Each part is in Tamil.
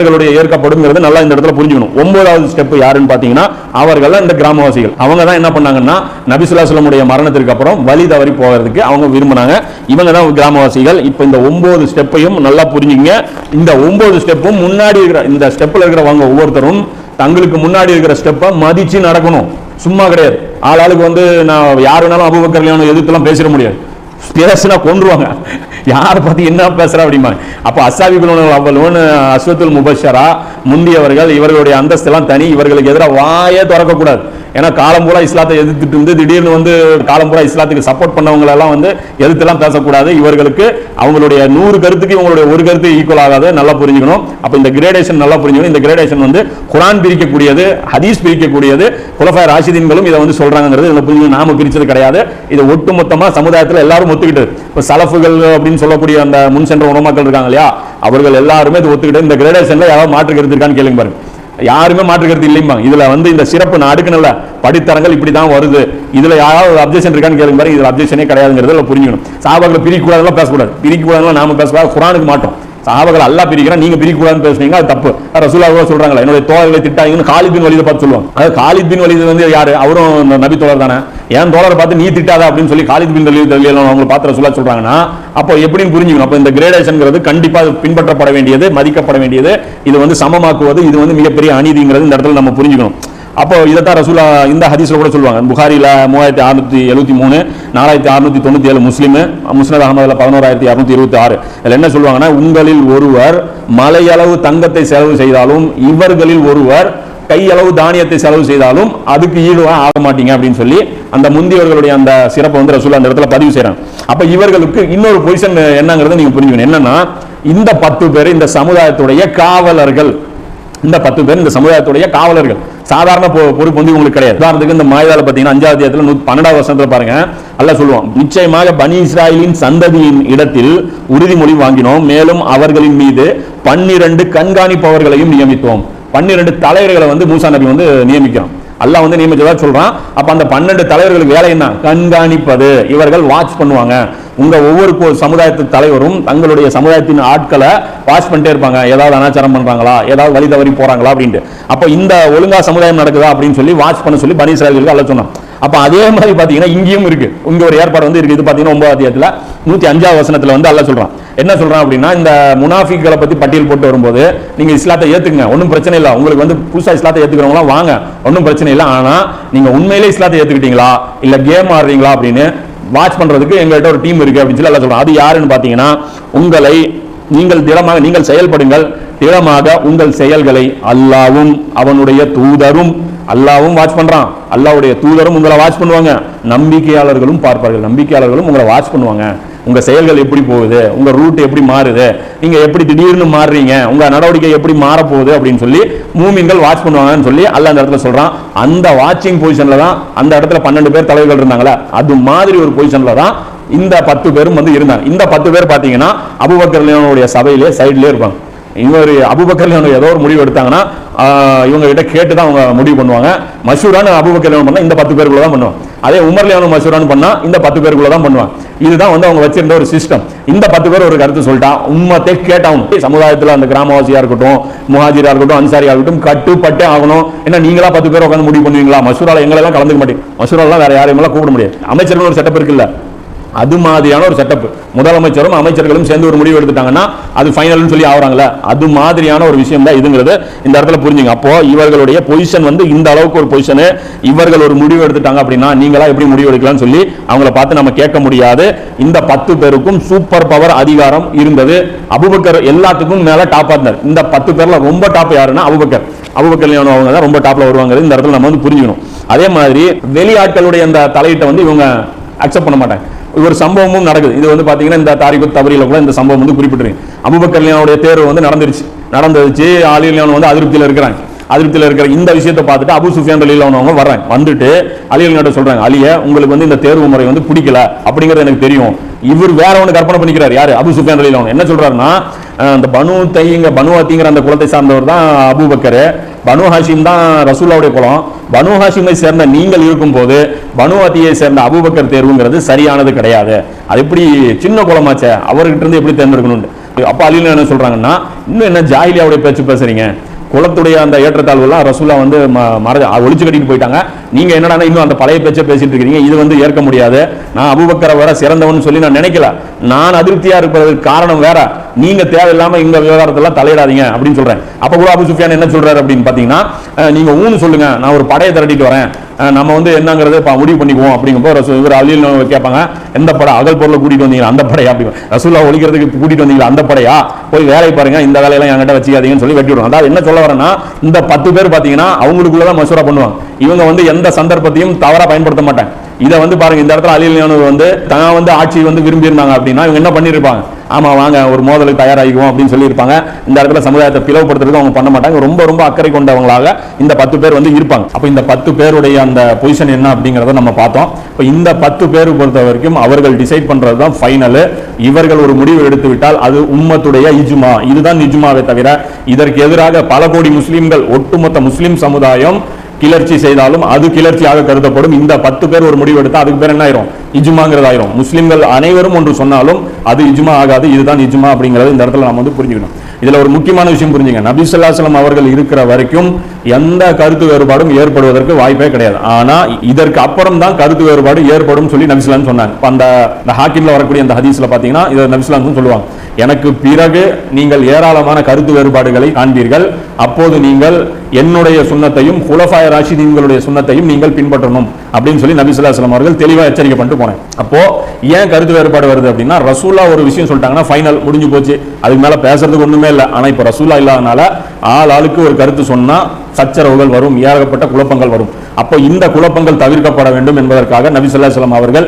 அவர்களுடைய ஏற்கப்படுங்கிறது நல்லா இந்த இடத்துல புரிஞ்சுக்கணும். ஒன்பதாவது ஸ்டெப் யாருன்னு பாத்தீங்கன்னா அவர்கள் இந்த கிராமவாசிகள். அவங்க தான் என்ன பண்ணாங்கன்னா நபிசுல்லாசலமுடைய மரணத்திற்கு அப்புறம் வழி தவறி போகிறதுக்கு அவங்க விரும்பினாங்க. இவங்க தான் கிராமவாசிகள். இப்போ இந்த ஒன்பது ஸ்டெப்பையும் நல்லா புரிஞ்சுங்க இந்த ஒன்பது ஸ்டெப்பும் முன்னாடி இருக்கிற இந்த ஸ்டெப்பில் இருக்கிறவங்க ஒவ்வொருத்தரும் தங்களுக்கு முன்னாடி இருக்கிற ஸ்டெப்பை மதிச்சு நடக்கணும். சும்மா கிடையாது. ஆள் ஆளுக்கு வந்து நான் யார் வேணாலும் அபுபக்கர் கல்யாணம் எதிர்த்துலாம் பேசிட முடியாது. பேசினா கொன்றுவாங்க. யாரை பத்தி என்ன பேசுறா அப்படிமா அப்ப அசாபிகுல் அவ்வளோன்னு அஸ்வத்துல் முபஷரா முந்தியவர்கள் இவர்களுடைய அந்தஸ்தெல்லாம் தனி இவர்களுக்கு எதிராக வாயே திறக்க கூடாது ஏன்னா காலம் பூரா இஸ்லாத்தை எதிர்த்துட்டு இருந்து திடீர்னு வந்து காலம் பூரா இஸ்லாத்துக்கு சப்போர்ட் பண்ணவங்களெல்லாம் வந்து எதிர்த்துலாம் பேசக்கூடாது. இவர்களுக்கு அவங்களுடைய நூறு கருத்துக்கு இவங்களுடைய ஒரு கருத்து ஈக்குவல் ஆகாது. நல்லா புரிஞ்சுக்கணும். அப்போ இந்த கிரேடேஷன் நல்லா புரிஞ்சுக்கணும். இந்த கிரேடேஷன் வந்து குரான் பிரிக்கக்கூடியது ஹதீஸ் பிரிக்கக்கூடியது குலஃபாய் ராஷிதீன்களும் இதை வந்து சொல்கிறாங்கிறது இதில் புரிஞ்சு நாம பிரித்தது கிடையாது. இது ஒட்டுமொத்தமாக சமுதாயத்தில் எல்லாரும் ஒத்துக்கிட்டு இப்போ சலஃபுகள் அப்படின்னு சொல்லக்கூடிய அந்த முன் சென்ற உணமாக்கள் இருக்காங்க இல்லையா? அவர்கள் எல்லாருமே இது ஒத்துக்கிட்டு இந்த கிரேடேஷனில் யாராவது மாற்று கருத்து இருக்கான்னு கேளுங்க பாருங்க. யாருமே மாற்று கருத்து இல்லைம்மா. இதுல வந்து இந்த சிறப்பு நான் அடுக்கணும்ல. படித்தரங்கள் இப்படி தான் வருது. இதுல யாராவது அப்ஜெக்ஷன் இருக்கான்னு கேளுங்க பாருங்க. இதுல அப்ஜெக்ஷனே கிடையாதுங்கிறத புரிஞ்சுக்கணும். சாபாக்களை பிரிக்க கூடாதுலாம் பேசக்கூடாது. பிரிக்க கூடாதுலாம் நாம பேசக்கூடாது. குரானுக்கு மாட்டோம். சாபாக்கள் அல்லா பிரிக்கிறான் நீங்க பிரிக்க கூடாதுன்னு பேசுனீங்க அது தப்பு. ரசூலா கூட சொல்றாங்களா? என்னுடைய தோழர்களை திட்டாங்கன்னு காலித் பின் வலிதை பார்த்து சொல்லுவாங்க. அது காலித் பின் வந்து யாரு? அவரும் நபி தோழர் தானே. ஏன் தோழரை பார்த்து நீ திட்டாத அப்படின்னு சொல்லி காலித் பின் தெரியல அவங்க பார்த்து ரசூலா சொல்றாங்கன்னா அப்போ எப்படின்னு புரிஞ்சுக்கணும். அப்போ இந்த கிரேடேஷன்ங்கிறது கண்டிப்பாக பின்பற்றப்பட வேண்டியது மதிக்கப்பட வேண்டியது. இது வந்து சமமாக்குவது இது வந்து மிகப்பெரிய அநீதிங்கிறது இந்த இடத்துல நம்ம புரிஞ்சுக்கணும். அப்போ இதைத்தான் ரசூலா இந்த ஹதீஸில் கூட சொல்லுவாங்க. புகாரியில் மூவாயிரத்தி அறுநூத்தி எழுபத்தி மூணு நாலாயிரத்தி அறுநூத்தி தொண்ணூற்றி ஏழு முஸ்லீம் முஸ்னத் அகமதுல பதினோராயிரத்தி இரநூத்தி இருபத்தி ஆறு. இதில் என்ன சொல்லுவாங்கன்னா உங்களில் ஒருவர் மலையளவு தங்கத்தை செலவு செய்தாலும் இவர்களில் ஒருவர் கையளவு தானியத்தை செலவு செய்தாலும் அதுக்கு ஈடுவா ஆக மாட்டீங்க அப்படின்னு சொல்லி அந்த முந்தியவர்களுடைய அந்த சிறப்பை வந்து ரசூலா அந்த இடத்துல பதிவு செய்கிறாங்க அப்போ இவர்களுக்கு இன்னொரு பொசிஷன் என்னங்கிறத நீங்கள் புரிஞ்சுக்கணும். என்னன்னா இந்த பத்து பேர் இந்த சமுதாயத்துடைய காவலர்கள் இந்த பத்து பேர் இந்த சமுதாயத்துடைய காவலர்கள் சாதாரண பொ- பொறுப்பு வந்து உங்களுக்கு கிடையாது. உதாரணத்துக்கு இந்த மாயதால பார்த்தீங்கன்னா அஞ்சாவது அத்தியாயத்துல நூத்தி பன்னெண்டாவது வருஷத்துல பாருங்க. அல்ல சொல்லுவோம் நிச்சயமாக பனி இஸ்ராயலின் சந்ததியின் இடத்தில் உறுதிமொழி வாங்கினோம். மேலும் அவர்களின் மீது பன்னிரண்டு கண்காணிப்பவர்களையும் நியமித்தோம். பன்னிரண்டு தலைவர்களை வந்து மூசா நபி வந்து நியமிக்கிறோம் அல்லாஹ் வந்து நியமிச்சதா சொல்றான். அப்ப அந்த பன்னெண்டு தலைவர்களுக்கு வேலை என்ன? கண்காணிப்பது. இவர்கள் வாட்ச் பண்ணுவாங்க. உங்க ஒவ்வொரு சமுதாயத்து தலைவரும் தங்களுடைய சமுதாயத்தின் ஆட்களை வாட்ச் பண்ணிட்டே இருப்பாங்க. ஏதாவது அனாச்சாரம் பண்றாங்களா? ஏதாவது வழி தவறி போறாங்களா அப்படின்ட்டு. அப்போ இந்த ஒழுங்கா சமுதாயம் நடக்குதா அப்படின்னு சொல்லி வாட்ச் பண்ண சொல்லி பனி இஸ்ராயலுக்கு அல்ல சொன்னான் அப்போ அதே மாதிரி பார்த்தீங்கன்னா இங்கேயும் இருக்கு. இங்கே ஒரு ஏற்பாடு வந்து இருக்குது இது பார்த்தீங்கன்னா ஒன்பது அத்தியாயத்தில் நூற்றி அஞ்சாவது வசனத்தில் வந்து அல்ல சொல்கிறான் என்ன சொல்கிறான் அப்படின்னா இந்த முனாஃபிக்களை பற்றி பட்டியல் போட்டு வரும்போது நீங்கள் இஸ்லாத்தை ஏற்றுக்குங்க ஒன்றும் பிரச்சனை இல்லை. உங்களுக்கு வந்து புதுசாக இஸ்லாத்தை ஏற்றுக்கிறவங்களாம் வாங்க. ஒன்றும் பிரச்சனை இல்லை. ஆனால் நீங்கள் உண்மையிலே இஸ்லாத்தை ஏற்றுக்கிட்டீங்களா இல்லை கேம் ஆடுறீங்களா அப்படின்னு வாட்ச் பண்றதுக்கு எங்கள்கிட்ட ஒரு டீம் இருக்கு அப்படின்னு சொல்லி எல்லாம் சொல்றோம் அது யாருன்னு பாத்தீங்கன்னா உங்களை நீங்கள் திடமாக நீங்கள் செயல்படுங்கள். திடமாக உங்கள் செயல்களை அல்லாவும் அவனுடைய தூதரும் அல்லாவும் வாட்ச் பண்றான். அல்லாவுடைய தூதரும் உங்களை வாட்ச் பண்ணுவாங்க. நம்பிக்கையாளர்களும் பார்ப்பார்கள். நம்பிக்கையாளர்களும் உங்களை வாட்ச் பண்ணுவாங்க. உங்கள் செயல்கள் எப்படி போகுது? உங்கள் ரூட் எப்படி மாறுது? நீங்கள் எப்படி திடீர்னு மாறுறீங்க? உங்கள் நடவடிக்கை எப்படி மாறப்போகுது? போகுது அப்படின்னு சொல்லி மூமின்கள் வாட்ச் பண்ணுவாங்கன்னு சொல்லி அல்ல அந்த இடத்துல சொல்கிறான் அந்த வாட்சிங் பொசிஷனில் தான் அந்த இடத்துல பன்னெண்டு பேர் தலைவர்கள் இருந்தாங்களா? அது மாதிரி ஒரு பொசிஷனில் தான் இந்த பத்து பேரும் வந்து இருந்தாங்க. இந்த பத்து பேர் பார்த்தீங்கன்னா அபுபக்கர்லியானுடைய சபையிலே சைட்லேயே இருப்பாங்க. இவர் அபுபக்கர்லியானு ஏதோ ஒரு முடிவு எடுத்தாங்கன்னா இவங்க கிட்ட கேட்டு தான் அவங்க முடிவு பண்ணுவாங்க. மஷூரான அபுபக்கர்லியானு பண்ணா இந்த பத்து பேருக்குள்ள தான் பண்ணுவாங்க. அதே உமர்லியானு மஷூரானு பண்ணா இந்த பத்து பேருக்குள்ள தான் பண்ணுவாங்க. இதுதான் வந்து அவங்க வச்சிருந்த ஒரு சிஸ்டம் இந்த பத்து பேர் ஒரு கருத்து சொல்லிட்டா உண்மத்தை கேட்டாகணும். சமுதாயத்தில் அந்த கிராமவாசியா இருக்கட்டும் முஹாஜிரா இருக்கட்டும் அன்சாரியா இருக்கட்டும் கட்டுப்பட்டே ஆகணும். ஏன்னா நீங்களா பத்து பேர் உட்காந்து முடிவு பண்ணுவீங்களா? மசூரால எங்களெல்லாம் கலந்துக்க மாட்டேங்க. மசூராலாம் வேற யாரையும் கூப்பிட முடியாது. அமைச்சர்கள் ஒரு செட்டப் இருக்குல்ல. அது மாதிரியான ஒரு செட்டப் முதலமைச்சரும் அமைச்சர்களும் சேர்ந்து ஒரு முடிவு எடுத்துட்டாங்கன்னா அது ஃபைனல்னு சொல்லி ஆகுறாங்கல்ல அது மாதிரியான ஒரு விஷயம் தான் இதுங்கிறது இந்த இடத்துல புரிஞ்சுங்க. அப்போ இவர்களுடைய பொசிஷன் வந்து இந்த அளவுக்கு ஒரு பொசிஷனு இவர்கள் ஒரு முடிவு எடுத்துட்டாங்க அப்படின்னா நீங்களா எப்படி முடிவு எடுக்கலாம்னு சொல்லி அவங்கள பார்த்து நம்ம கேட்க முடியாது. இந்த பத்து பேருக்கும் சூப்பர் பவர் அதிகாரம் இருந்தது. அபுபக்கர் எல்லாத்துக்கும் மேல டாப்பா இருந்தார். இந்த பத்து பேர்ல ரொம்ப டாப் யாருன்னா அபுபக்கர். அபுபக்கர் அவங்க தான் ரொம்ப டாப்ல வருவாங்க இந்த இடத்துல நம்ம வந்து புரிஞ்சுக்கணும். அதே மாதிரி வெளியாட்களுடைய அந்த தலையீட்டை வந்து இவங்க அக்செப்ட் பண்ண மாட்டாங்க. ஒரு சம்பவமும் நடக்குது. இது வந்து பார்த்தீங்கன்னா இந்த தாரிக்கு தவறியில கூட இந்த சம்பவம் வந்து குறிப்பிட்டிருக்கு. அபுபக்கர் தேர்வு வந்து நடந்துருச்சு. நடந்துருச்சு ஆலி வந்து அதிருப்தியில் இருக்கிறாங்க. அதிருப்தியில் இருக்கிற இந்த விஷயத்தை பார்த்துட்டு அபு சுஃபியான் அலியில் வர்றாங்க. வந்துட்டு அலி சொல்கிறாங்க சொல்றாங்க அலிய உங்களுக்கு வந்து இந்த தேர்வு முறை வந்து பிடிக்கல. அப்படிங்கிறது எனக்கு தெரியும். இவர் வேற ஒன்று கற்பனை பண்ணிக்கிறார். யார்? அபு சுஃபியான் அலியில் என்ன சொல்கிறாருன்னா அந்த பனு தைங்க பனு அத்திங்கிற அந்த குலத்தை சார்ந்தவர் தான் அபுபக்கர். பனு ஹாஷிம் தான் ரசூலாவுடைய குலம். பனு ஹாஷிமை சேர்ந்த நீங்கள் இருக்கும்போது பனு அத்தியை சேர்ந்த அபுபக்கர் தேர்வுங்கிறது சரியானது கிடையாது. அது எப்படி சின்ன குலமாச்சே? அவர்கிட்ட இருந்து எப்படி தேர்ந்தெடுக்கணும்னு. அப்போ அலில என்ன சொல்கிறாங்கன்னா இன்னும் என்ன ஜாயிலியாவுடைய பேச்சு பேசுறீங்க? குளத்துடைய அந்த ஏற்றத்தாழ்வுலாம் ரசூலா வந்து ம- ஒழிச்சு கட்டிட்டு போயிட்டாங்க. நீங்கள் என்னடா இன்னும் அந்த பழைய பேச்சை பேசிட்டு இருக்கீங்க? இது வந்து ஏற்க முடியாது. நான் அபுபக்கரை வர சிறந்தவன் சொல்லி நான் நினைக்கல. நான் அதிருப்தியாக இருப்பதற்கு காரணம் வேற. நீங்க தேவையில்லாம இந்த விவகாரத்தெல்லாம் தலையிடாதீங்க அப்படின்னு சொல்றேன். அப்ப கூட அபு சுஃபியான் என்ன சொல்றாரு அப்படின்னு பாத்தீங்கன்னா நீங்க ஊன்னு சொல்லுங்க நான் ஒரு படையை திரட்டிட்டு வரேன். நம்ம வந்து என்னங்கிறது முடிவு பண்ணிக்குவோம் அப்படிங்கப்போ ரசூ இவர் அலில் கேட்பாங்க எந்த படம் அகல் பொருளை கூட்டிட்டு வந்தீங்க அந்த படையா? அப்படி ரசூல்லா ஒழிக்கிறதுக்கு கூட்டிட்டு வந்தீங்களா? அந்த படையா? போய் வேலை பாருங்க இந்த வேலையெல்லாம் என்கிட்ட வச்சுக்காதீங்கன்னு சொல்லி வெட்டி விடுவோம் அதாவது என்ன சொல்ல வரேன்னா இந்த பத்து பேர் பாத்தீங்கன்னா அவங்களுக்குள்ளதான் மசூரா பண்ணுவாங்க. இவங்க வந்து எந்த சந்தர்ப்பத்தையும் தவறா பயன்படுத்த மாட்டாங்க. இதை வந்து பாருங்க இந்த இடத்துல அலிலியானவர் வந்து தான் வந்து ஆட்சி வந்து விரும்பியிருந்தாங்க அப்படின்னா இவங்க என்ன பண்ணிருப்பாங்க? ஆமாம் வாங்க ஒரு மோதலுக்கு தயாராகிக்குவோம் அப்படின்னு சொல்லியிருப்பாங்க. இந்த இடத்துல சமுதாயத்தை பிளவுப்படுத்துறதுக்கு அவங்க பண்ண மாட்டாங்க. ரொம்ப ரொம்ப அக்கறை கொண்டவங்களாக இந்த பத்து பேர் வந்து இருப்பாங்க. அப்போ இந்த பத்து பேருடைய அந்த பொசிஷன் என்ன அப்படிங்கிறத நம்ம பார்த்தோம். இப்போ இந்த பத்து பேர் பொறுத்த வரைக்கும் அவர்கள் டிசைட் பண்ணுறது தான் ஃபைனல் இவர்கள் ஒரு முடிவு எடுத்து விட்டால் அது உம்மத்துடைய இஜுமா. இதுதான் நிஜுமாவே தவிர இதற்கு எதிராக பல கோடி முஸ்லீம்கள் ஒட்டுமொத்த முஸ்லீம் சமுதாயம் கிளர்ச்சி செய்தாலும் அது கிளர்ச்சியாக கருதப்படும். இந்த பத்து பேர் ஒரு முடிவு எடுத்தால் அதுக்கு பேர் என்ன ஆயிரும் இஜுமாங்கிறது ஆயிரும் முஸ்லிம்கள் அனைவரும் ஒன்று சொன்னாலும் அது இஜுமா ஆகாது இதுதான் இஜுமா அப்படிங்கறது இந்த இடத்துல நம்ம வந்து புரிஞ்சுக்கணும். இதுல ஒரு முக்கியமான விஷயம் புரிஞ்சுங்க. நபி ஸல்லல்லாஹு அவர்கள் இருக்கிற வரைக்கும் எந்த கருத்து வேறுபாடும் ஏற்படுவதற்கு வாய்ப்பே கிடையாது. ஆனா இதற்கு அப்புறம் தான் கருத்து வேறுபாடு ஏற்படும் சொல்லி நபி சொன்னாங்க. அந்த இந்த ஹாக்கிம்ல வரக்கூடிய அந்த ஹதீஸ்ல பாத்தீங்கன்னா இதை நபி சொல்லுவாங்க. எனக்கு பிறகு நீங்கள் ஏராளமான கருத்து வேறுபாடுகளை காண்பீர்கள். அப்போது நீங்கள் என்னுடைய சுண்ணத்தையும் குலஃபாய ராஷிதீன்களுடைய சுண்ணத்தையும் நீங்கள் பின்பற்றணும் அப்படின்னு சொல்லி நபி ஸல்லல்லாஹு அலைஹி அவர்கள் தெளிவாக எச்சரிக்கை பண்ணிட்டு போனேன். அப்போ ஏன் கருத்து வேறுபாடு வருது அப்படின்னா ரசூலா ஒரு விஷயம் சொல்லிட்டாங்கன்னா ஃபைனல் முடிஞ்சு போச்சு. அதுக்கு மேல பேசுறதுக்கு ஒண்ணுமே இல்லை. ஆனா இப்ப ரசூலா இல்லாதனால ஆள் ஆளுக்கு ஒரு கருத்து சொன்னா சச்சரவுகள் வரும் ஏகப்பட்ட குழப்பங்கள் வரும். அப்போ இந்த குழப்பங்கள் தவிர்க்கப்பட வேண்டும் என்பதற்காக நபி ஸல்லல்லாஹு அவர்கள்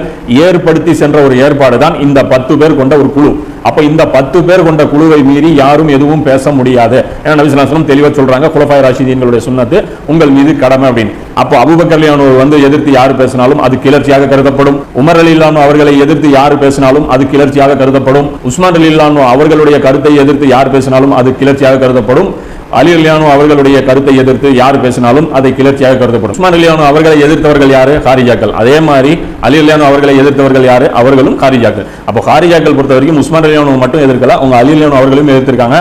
ஏற்படுத்தி சென்ற ஒரு ஏற்பாடு தான் இந்த பத்து பேர் கொண்ட ஒரு குழு. அப்ப இந்த பத்து பேர் கொண்ட குழுவை மீறி யாரும் எதுவும் பேச முடியாது. ஏன்னா நபி தெளிவாக தெளிவா சொல்றாங்க குலபாய் ராஷிதீன்களுடைய சுண்ணத்து உங்கள் மீது கடமை அப்படின்னு. அப்போ அபூபக்கர் வந்து எதிர்த்து யார் பேசினாலும் அது கிளர்ச்சியாக கருதப்படும். உமர் அலிலானு அவர்களை எதிர்த்து யார் பேசினாலும் அது கிளர்ச்சியாக கருதப்படும். உஸ்மான் அலிலானு அவர்களுடைய கருத்தை எதிர்த்து யார் பேசினாலும் அது கிளர்ச்சியாக கருதப்படும். அலி அலியானு அவர்களுடைய கருத்தை எதிர்த்து யார் பேசினாலும் அதை கிளர்ச்சியாக கருதப்படும். உஸ்மான் அலியானு அவர்களை எதிர்த்தவர்கள் யாரு? ஹாரிஜாக்கள். அதே மாதிரி அலி அலியானு அவர்களை எதிர்த்தவர்கள் யாரு? அவர்களும் ஹாரிஜாக்கள். அப்போ ஹாரிஜாக்கள் பொறுத்த வரைக்கும் உஸ்மான் அலியானு மட்டும் எதிர்க்கல அவங்க அலி அலியானு அவர்களும் எதிர்த்திருக்காங்க.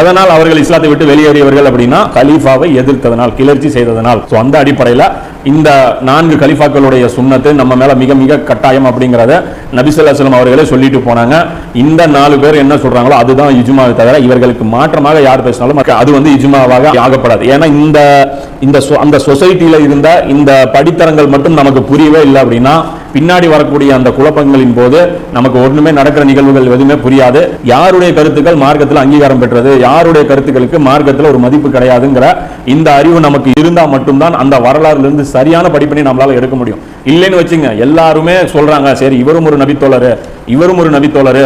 எதனால் அவர்கள் இஸ்லாத்தை விட்டு வெளியேறியவர்கள் அப்படின்னா கலீஃபாவை எதிர்த்ததனால் கிளர்ச்சி செய்ததனால். ஸோ அந்த அடிப்படையில் இந்த நான்கு கலிஃபாக்களுடைய சுண்ணத்து நம்ம மேல மிக மிக கட்டாயம் அப்படிங்கிறத நபிசல்லாஸ்லம் அவர்களே சொல்லிட்டு போனாங்க. இந்த நாலு பேர் என்ன சொல்றாங்களோ அதுதான் இஜுமாவை தவிர இவர்களுக்கு மாற்றமாக யார் பேசினாலும் அது வந்து இஜுமாவாக ஆகப்படாது. ஏன்னா இந்த இந்த சொ- அந்த சொசைட்டியில் இருந்த இந்த படித்தரங்கள் மட்டும் நமக்கு புரியவே இல்லை அப்படின்னா பின்னாடி வரக்கூடிய அந்த குழப்பங்களின் போது நமக்கு ஒன்றுமே நடக்கிற நிகழ்வுகள் எதுவுமே புரியாது. யாருடைய கருத்துக்கள் மார்க்கத்தில் அங்கீகாரம் பெற்றது? யாருடைய கருத்துக்களுக்கு மார்க்கத்தில் ஒரு மதிப்பு கிடையாதுங்கிற இந்த அறிவு நமக்கு இருந்தால் மட்டும்தான் அந்த வரலாறுலேருந்து சரியான படிப்பினை நம்மளால் எடுக்க முடியும். இல்லைன்னு வச்சுங்க எல்லாருமே சொல்கிறாங்க சரி இவரும் ஒரு நபித்தோழர் இவரும் ஒரு நபித்தோழர்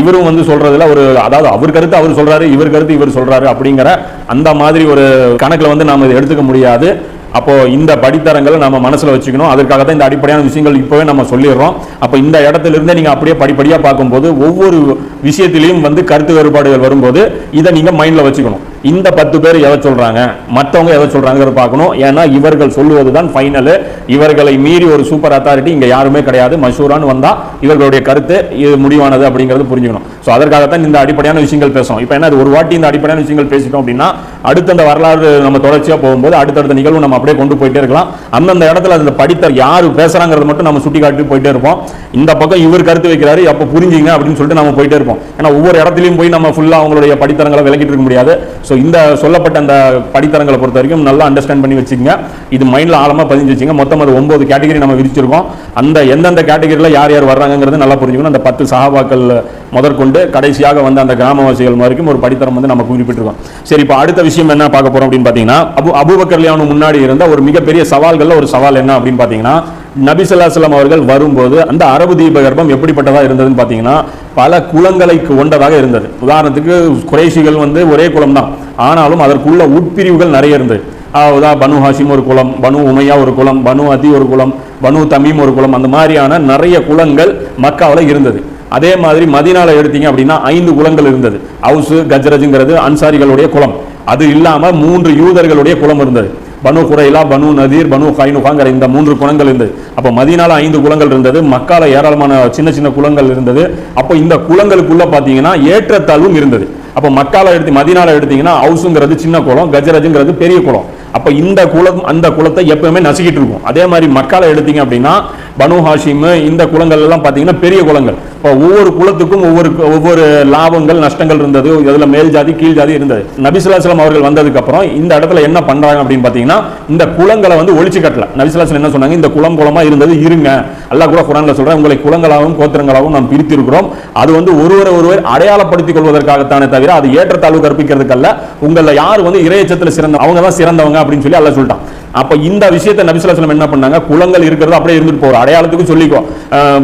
இவரும் வந்து சொல்றதுல ஒரு அதாவது அவர் கருத்து அவர் சொல்றாரு இவர் கருத்து இவர் சொல்றாரு அப்படிங்கிற அந்த மாதிரி ஒரு கணக்கில் வந்து நாம் இதை எடுத்துக்க முடியாது. அப்போ இந்த படித்தரங்களை நம்ம மனசுல வச்சுக்கணும். அதற்காக தான் இந்த அடிப்படையான விஷயங்கள் இப்பவே நம்ம சொல்லிடுறோம். அப்போ இந்த இடத்துல இருந்தே நீங்க அப்படியே படிப்படியா பார்க்கும்போது ஒவ்வொரு விஷயத்திலையும் வந்து கருத்து வேறுபாடுகள் வரும்போது இதை நீங்க மைண்ட்ல வச்சுக்கணும். இந்த பத்து பேர் எதை சொல்றாங்க? மற்றவங்க எதை சொல்றாங்கிறத பார்க்கணும். ஏன்னா இவர்கள் சொல்லுவது தான் ஃபைனல் இவர்களை மீறி ஒரு சூப்பர் அத்தாரிட்டி இங்கே யாருமே கிடையாது. மஷூரான்னு வந்தால் இவர்களுடைய கருத்து இது முடிவானது அப்படிங்கிறது புரிஞ்சுக்கணும். ஸோ அதற்காகத்தான் இந்த அடிப்படையான விஷயங்கள் பேசுவோம் இப்போ என்ன ஒரு வாட்டி இந்த அடிப்படையான விஷயங்கள் பேசிட்டோம் அப்படின்னா அடுத்த அந்த வரலாறு நம்ம தொடர்ச்சியாக போகும்போது அடுத்தடுத்த நிகழ்வு நம்ம அப்படியே கொண்டு போயிட்டே இருக்கலாம். அந்தந்த இடத்துல அந்த படித்தர் யார் பேசுகிறாங்கிறத மட்டும் நம்ம சுட்டி காட்டி போயிட்டே இருப்போம். இந்த பக்கம் இவர் கருத்து வைக்கிறாரு அப்போ புரிஞ்சுங்க அப்படின்னு சொல்லிட்டு நம்ம போயிட்டே இருப்போம். ஏன்னா ஒவ்வொரு இடத்துலையும் போய் நம்ம ஃபுல்லாக அவங்களுடைய படித்தரங்களை விளக்கிட்டு இருக்க முடியாது. ஸோ இந்த சொல்லப்பட்ட அந்த படித்தரங்களை பொறுத்த வரைக்கும் நல்லா அண்டர்ஸ்டாண்ட் பண்ணி வச்சுக்கோங்க. இது மைண்டில் ஆழமாக பதிஞ்சு வச்சுங்க மொத்தம் அது ஒன்பது கேட்டகரி நம்ம விரிச்சிருக்கோம். அந்த எந்தெந்த கேட்டகரியில் யார் யார் வர்றாங்கிறது நல்லா புரிஞ்சுக்கணும். அந்த பத்து சகாபாக்கள் முதற்கொண்டு கடைசியாக வந்த அந்த கிராமவாசிகள் வரைக்கும் ஒரு படித்தரம் வந்து நம்ம குறிப்பிட்டிருக்கோம். சரி இப்போ அடுத்த விஷயம் என்ன பார்க்க போகிறோம் அப்படின்னு பார்த்தீங்கன்னா அபு அபூபக்கர்லியானு முன்னாடி இருந்த ஒரு மிகப்பெரிய சவால்களில் ஒரு சவால் என்ன அப்படின்னு பார்த்தீங்கன்னா நபி ஸல்லல்லாஹு அவர்கள் வரும்போது அந்த அரபு தீப கர்ப்பம் எப்படிப்பட்டதாக இருந்ததுன்னு பார்த்தீங்கன்னா பல குளங்களை கொண்டதாக இருந்தது. உதாரணத்துக்கு குறைஷிகள் வந்து ஒரே குலம் தான் ஆனாலும் அதற்குள்ள உட்பிரிவுகள் நிறைய இருந்தது அதாவது பனு ஹாஷிம் ஒரு குலம் பனு உமையா ஒரு குலம் பனு அதி ஒரு குலம் பனு தமீம் ஒரு குலம் அந்த மாதிரியான நிறைய குலங்கள் மக்காவில் இருந்தது. அதே மாதிரி மதினால எடுத்தீங்க அப்படின்னா ஐந்து குலங்கள் இருந்தது. ஹவுஸு கஜ்ரஜுங்கிறது அன்சாரிகளுடைய குலம். அது இல்லாமல் மூன்று யூதர்களுடைய குலம் இருந்தது. பனு குரைலா பனு நதீர் பனு ஹைனுகாங்கிற இந்த மூன்று குளங்கள் இருந்தது அப்போ மதினால ஐந்து குளங்கள் இருந்தது மக்கால ஏராளமான சின்ன சின்ன குளங்கள் இருந்தது. அப்போ இந்த குளங்களுக்குள்ள பார்த்தீங்கன்னா ஏற்றத்தாழ்வும் இருந்தது. அப்போ மக்கால எடுத்து மதீனால எடுத்தீங்கன்னா ஹவுஸுங்கிறது சின்ன குளம் கஜரஜுங்கிறது பெரிய குளம். அப்போ இந்த குளம் அந்த குளத்தை எப்பவுமே நசுக்கிட்டு இருக்கும். அதே மாதிரி மக்களை எடுத்தீங்க அப்படின்னா பனு ஹாஷிம் இந்த குளங்கள் எல்லாம் பார்த்தீங்கன்னா பெரிய குளங்கள் இப்போ ஒவ்வொரு குலத்துக்கும் ஒவ்வொரு ஒவ்வொரு லாபங்கள் நஷ்டங்கள் இருந்தது. இதில் மேல் ஜாதி கீழ் ஜாதி இருந்தது. நபிசுல்லாஸ்லாம் அவர்கள் வந்ததுக்கப்புறம் இந்த இடத்துல என்ன பண்ணுறாங்க அப்படின்னு பார்த்தீங்கன்னா இந்த குளங்களை வந்து ஒழிச்சு கட்டல. நபிசுல்லாஸ்லாம் என்ன சொன்னாங்க? இந்த குளம் குளமாக இருந்தது இருங்க. அல்லா கூட குரானில் சொல்கிறேன் உங்களை குளங்களாகவும் கோத்திரங்களாகவும் நாம் பிரித்திருக்கிறோம். அது வந்து ஒருவரை ஒருவர் அடையாளப்படுத்திக் கொள்வதற்காகத்தானே தவிர அது ஏற்றத்தாழ்வு கற்பிக்கிறதுக்கல்ல உங்களை யார் வந்து இறையச்சத்தில் சிறந்த அவங்க தான் சிறந்தவங்க. அப்படின்னு சொல்லி அல்ல சொல்லிட்டான். அப்ப இந்த விஷயத்தை நபிசுல்லாஸ்லாம் என்ன பண்ணாங்க? குளங்கள் இருக்கிறது அப்படியே இருந்துட்டு போற அடையாளத்துக்கு சொல்லிக்கோ.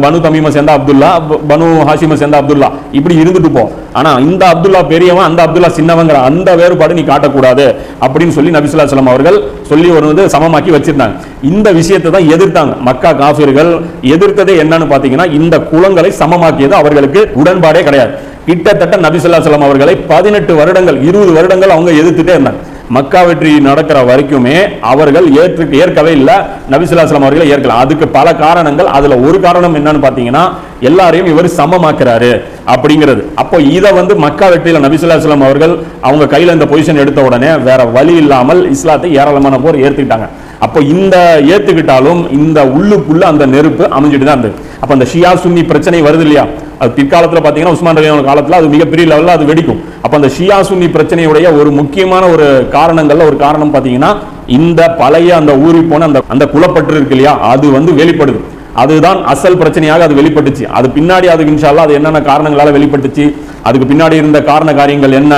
பனு தமீமா சேர்ந்த அப்துல்லா பனு ஹாஷிமா சேர்ந்த அப்துல்லா. இப்படி இருந்துட்டு போ. ஆனா இந்த அப்துல்லா பெரியவன் அந்த அப்துல்லா சின்னவங்கிற அந்த வேறுபாடு நீ காட்டக்கூடாது அப்படின்னு சொல்லி நபிசுல்லாஸ்லாம் அவர்கள் சொல்லி ஒரு வந்து சமமாக்கி வச்சிருந்தாங்க. இந்த விஷயத்தை தான் எதிர்த்தாங்க. மக்கா காஃபிர்கள் எதிர்த்ததே என்னன்னு பாத்தீங்கன்னா இந்த குளங்களை சமமாக்கியது அவர்களுக்கு உடன்பாடே கிடையாது. கிட்டத்தட்ட நபிசுல்லாஸ்லாம் அவர்களை பதினெட்டு வருடங்கள் இருபது வருடங்கள் அவங்க எதிர்த்துட்டே இருந்தாங்க. மக்கா வெற்றி நடக்கிற வரைக்குமே அவர்கள் ஏற்று ஏற்கவே இல்லை. நபிசுல்லாஸ்லாம் அவர்களை ஏற்கலாம் அதுக்கு பல காரணங்கள். அதில் ஒரு காரணம் என்னன்னு பார்த்தீங்கன்னா எல்லாரையும் இவர் சமமாக்குறாரு அப்படிங்கிறது. அப்போ இதை வந்து மக்கா வெற்றியில் நபிசுல்லாஸ்லாம் அவர்கள் அவங்க கையில் இந்த பொசிஷன் எடுத்த உடனே வேற வழி இல்லாமல் இஸ்லாத்தை ஏராளமான போர் ஏற்றுக்கிட்டாங்க அப்போ இந்த ஏற்றுக்கிட்டாலும் இந்த உள்ளுக்குள்ள அந்த நெருப்பு அமைஞ்சிட்டு தான் இருந்தது. அப்போ அந்த ஷியா சுன்னி பிரச்சனை வருது இல்லையா? அது பிற்காலத்தில் பார்த்தீங்கன்னா உஸ்மான் ரலியான காலத்தில் அது மிகப்பெரிய லெவலில் அது வெடிக்கும். அப்போ அந்த ஷியா சுன்னி பிரச்சனையுடைய ஒரு முக்கியமான ஒரு காரணங்களில் ஒரு காரணம் பார்த்தீங்கன்னா இந்த பழைய அந்த ஊறி போன அந்த அந்த குலப்பற்று இருக்கு இல்லையா? அது வந்து வெளிப்படுது. அதுதான் அசல் பிரச்சனையாக அது வெளிப்பட்டுச்சு. அது பின்னாடி அதுக்கு இன்ஷால்லா அது என்னென்ன காரணங்களால் வெளிப்பட்டுச்சு? அதுக்கு பின்னாடி இருந்த காரண காரியங்கள் என்ன?